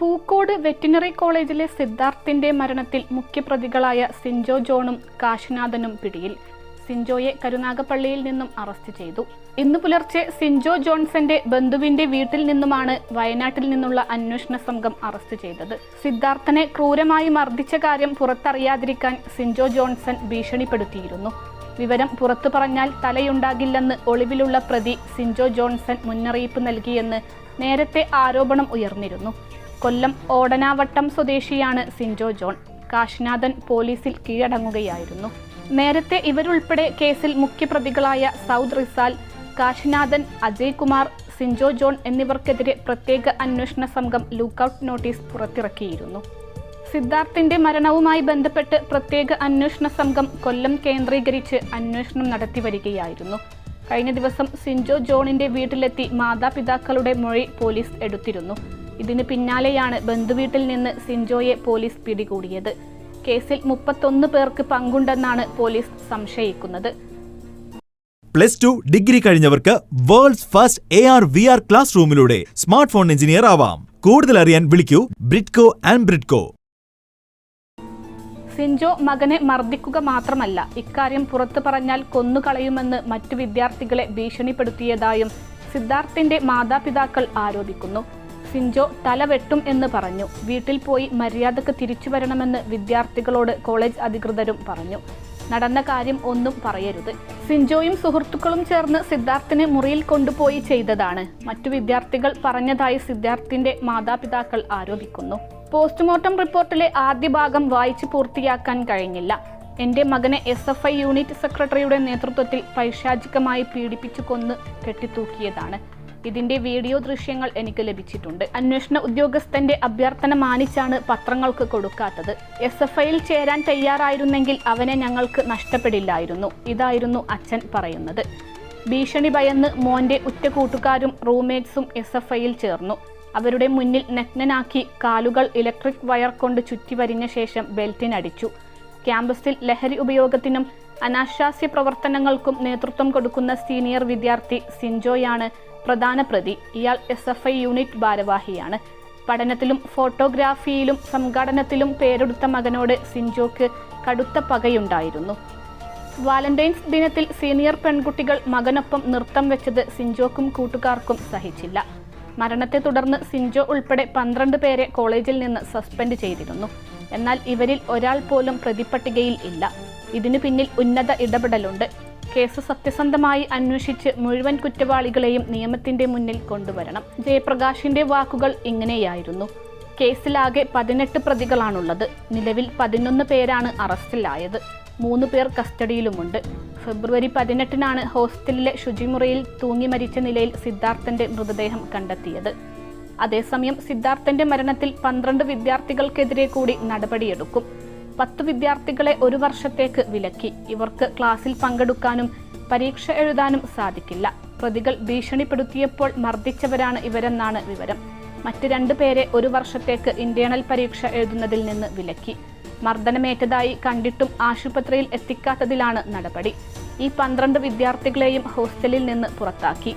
Pookode veterinary കോളേജിലെ സിദ്ധാർത്ഥിന്റെ മരണത്തിൽ മുഖ്യപ്രതികളായ സിൻജോ ജോണും കാശിനാഥനും പിടിയിൽ. സിൻജോയെ കരുനാഗപ്പള്ളിയിൽ നിന്നും അറസ്റ്റ് ചെയ്തു. ഇന്ന് പുലർച്ചെ സിൻജോ ജോൺസന്റെ ബന്ധുവിന്റെ വീട്ടിൽ നിന്നുമാണ് വയനാട്ടിൽ നിന്നുള്ള അന്വേഷണ സംഘം അറസ്റ്റ് ചെയ്തത്. സിദ്ധാർത്ഥനെ ക്രൂരമായി മർദ്ദിച്ച കാര്യം പുറത്തറിയാതിരിക്കാൻ സിൻജോ ജോൺസൺ ഭീഷണിപ്പെടുത്തിയിരുന്നു. വിവരം പുറത്തു പറഞ്ഞാൽ തലയുണ്ടാകില്ലെന്ന് ഒളിവിലുള്ള പ്രതി സിൻജോ ജോൺസൺ മുന്നറിയിപ്പ് നൽകിയെന്ന് നേരത്തെ ആരോപണം ഉയർന്നിരുന്നു. കൊല്ലം ഓടനാവട്ടം സ്വദേശിയാണ് സിൻജോ ജോൺ. കാശിനാഥൻ പോലീസിൽ കീഴടങ്ങുകയായിരുന്നു. നേരത്തെ ഇവരുൾപ്പെടെ കേസിൽ മുഖ്യപ്രതികളായ സൗദ് റിസാൽ കാശിനാഥൻ അജയ് കുമാർ സിൻജോ ജോൺ എന്നിവർക്കെതിരെ പ്രത്യേക അന്വേഷണ സംഘം ലൂക്കൌട്ട് നോട്ടീസ് പുറത്തിറക്കിയിരുന്നു. സിദ്ധാർത്ഥിന്റെ മരണവുമായി ബന്ധപ്പെട്ട് പ്രത്യേക അന്വേഷണ സംഘം കൊല്ലം കേന്ദ്രീകരിച്ച് അന്വേഷണം നടത്തി വരികയായിരുന്നു. കഴിഞ്ഞ ദിവസം സിൻജോ ജോണിന്റെ വീട്ടിലെത്തി മാതാപിതാക്കളുടെ മൊഴി പോലീസ് എടുത്തിരുന്നു. ഇതിന് പിന്നാലെയാണ് ബന്ധുവീട്ടിൽ നിന്ന് സിൻജോയെ പോലീസ് പിടികൂടിയത്. കേസിൽ മുപ്പത്തൊന്ന് പേർക്ക് പങ്കുണ്ടെന്നാണ് പോലീസ് സംശയിക്കുന്നത്. Plus two degree കഴിഞ്ഞവർക്ക് world's first A R V R class റൂമിലൂടെ smart phone engineer ആവാം. കൂടുതൽ അറിയാൻ വിളിക്കൂ ബ്രിഡ്കോ ആൻഡ് ബ്രിഡ്കോ. സിൻജോ മകനെ മർദ്ദിക്കുക മാത്രമല്ല ഇക്കാര്യം പുറത്തു പറഞ്ഞാൽ കൊന്നുകളയുമെന്ന് മറ്റു വിദ്യാർത്ഥികളെ ഭീഷണിപ്പെടുത്തിയതായും സിദ്ധാർത്ഥിന്റെ മാതാപിതാക്കൾ ആരോപിക്കുന്നു. സിൻജോ തലവെട്ടും എന്ന് പറഞ്ഞു. വീട്ടിൽ പോയി മര്യാദയ്ക്ക് തിരിച്ചു വരണമെന്ന് വിദ്യാർത്ഥികളോട് കോളേജ് അധികൃതരും പറഞ്ഞു. നടന്ന കാര്യം ഒന്നും പറയരുത്. സിൻജോയും സുഹൃത്തുക്കളും ചേർന്ന് സിദ്ധാർത്ഥിനെ മുറിയിൽ കൊണ്ടുപോയി ചെയ്തതാണ്. മറ്റു വിദ്യാർത്ഥികൾ പറഞ്ഞതായി സിദ്ധാർത്ഥിന്റെ മാതാപിതാക്കൾ ആരോപിക്കുന്നു. പോസ്റ്റ്മോർട്ടം റിപ്പോർട്ടിലെ ആദ്യ ഭാഗം വായിച്ചു പൂർത്തിയാക്കാൻ കഴിഞ്ഞില്ല. എന്റെ മകനെ എസ് എഫ് ഐ യൂണിറ്റ് സെക്രട്ടറിയുടെ നേതൃത്വത്തിൽ പൈശാചികമായി പീഡിപ്പിച്ചു കൊന്ന് കെട്ടിത്തൂക്കിയതാണ്. ഇതിന്റെ വീഡിയോ ദൃശ്യങ്ങൾ എനിക്ക് ലഭിച്ചിട്ടുണ്ട്. അന്വേഷണ ഉദ്യോഗസ്ഥന്റെ അഭ്യർത്ഥന മാനിച്ചാണ് പത്രങ്ങൾക്ക് കൊടുക്കാത്തത്. എസ് എഫ് ഐയിൽ ചേരാൻ തയ്യാറായിരുന്നെങ്കിൽ അവനെ ഞങ്ങൾക്ക് നഷ്ടപ്പെടില്ലായിരുന്നു. ഇതായിരുന്നു അച്ഛൻ പറയുന്നത്. ഭീഷണി ഭയന്ന് മോന്റെ ഉറ്റ കൂട്ടുകാരും റൂംമേറ്റ്സും എസ് എഫ് ഐയിൽ ചേർന്നു. അവരുടെ മുന്നിൽ നഗ്നനാക്കി കാലുകൾ ഇലക്ട്രിക് വയർ കൊണ്ട് ചുറ്റി വരിഞ്ഞ ശേഷം ബെൽറ്റിനടിച്ചു. ക്യാമ്പസിൽ ലഹരി ഉപയോഗത്തിനും അനാശാസ്യ പ്രവർത്തനങ്ങൾക്കും നേതൃത്വം കൊടുക്കുന്ന സീനിയർ വിദ്യാർത്ഥി സിൻജോയാണ് പ്രധാന പ്രതി. ഇയാൾ എസ് എഫ് ഐ യൂണിറ്റ് ഭാരവാഹിയാണ്. പഠനത്തിലും ഫോട്ടോഗ്രാഫിയിലും സംഘാടനത്തിലും പേരെടുത്ത മകനോട് സിൻജോക്ക് കടുത്ത പകയുണ്ടായിരുന്നു. വാലന്റൈൻസ് ദിനത്തിൽ സീനിയർ പെൺകുട്ടികൾ മകനൊപ്പം നൃത്തം വെച്ചത് സിൻജോക്കും കൂട്ടുകാർക്കും സഹിച്ചില്ല. മരണത്തെ തുടർന്ന് സിൻജോ ഉൾപ്പെടെ പന്ത്രണ്ട് പേരെ കോളേജിൽ നിന്ന് സസ്പെൻഡ് ചെയ്തിരുന്നു. എന്നാൽ ഇവരിൽ ഒരാൾ പോലും പ്രതിപട്ടികയിൽ ഇല്ല. ഇതിനു പിന്നിൽ ഉന്നത ഇടപെടലുണ്ട്. കേസ് സത്യസന്ധമായി അന്വേഷിച്ച് മുഴുവൻ കുറ്റവാളികളെയും നിയമത്തിന്റെ മുന്നിൽ കൊണ്ടുവരണം. ജയപ്രകാശിന്റെ വാക്കുകൾ ഇങ്ങനെയായിരുന്നു. കേസിലാകെ പതിനെട്ട് പ്രതികളാണുള്ളത്. നിലവിൽ പതിനൊന്ന് പേരാണ് അറസ്റ്റിലായത്. മൂന്ന് പേർ കസ്റ്റഡിയിലുമുണ്ട്. ഫെബ്രുവരി പതിനെട്ടിനാണ് ഹോസ്റ്റലിലെ ശുചിമുറിയിൽ തൂങ്ങി മരിച്ച നിലയിൽ സിദ്ധാർത്ഥന്റെ മൃതദേഹം കണ്ടെത്തിയത്. അതേസമയം സിദ്ധാർത്ഥന്റെ മരണത്തിൽ പന്ത്രണ്ട് വിദ്യാർത്ഥികൾക്കെതിരെ കൂടി നടപടിയെടുക്കും. പത്ത് വിദ്യാർത്ഥികളെ ഒരു വർഷത്തേക്ക് വിലക്കി. ഇവർക്ക് ക്ലാസ്സിൽ പങ്കെടുക്കാനും പരീക്ഷ എഴുതാനും സാധിക്കില്ല. പ്രതികൾ ഭീഷണിപ്പെടുത്തിയപ്പോൾ മർദ്ദിച്ചവരാണ് ഇവരെന്നാണ് വിവരം. മറ്റ് രണ്ടു പേരെ ഒരു വർഷത്തേക്ക് ഇന്റേണൽ പരീക്ഷ എഴുതുന്നതിൽ നിന്ന് വിലക്കി. മർദ്ദനമേറ്റതായി കണ്ടിട്ടും ആശുപത്രിയിൽ എത്തിക്കാത്തതിലാണ് നടപടി. ഈ പന്ത്രണ്ട് വിദ്യാർത്ഥികളെയും ഹോസ്റ്റലിൽ നിന്ന് പുറത്താക്കി.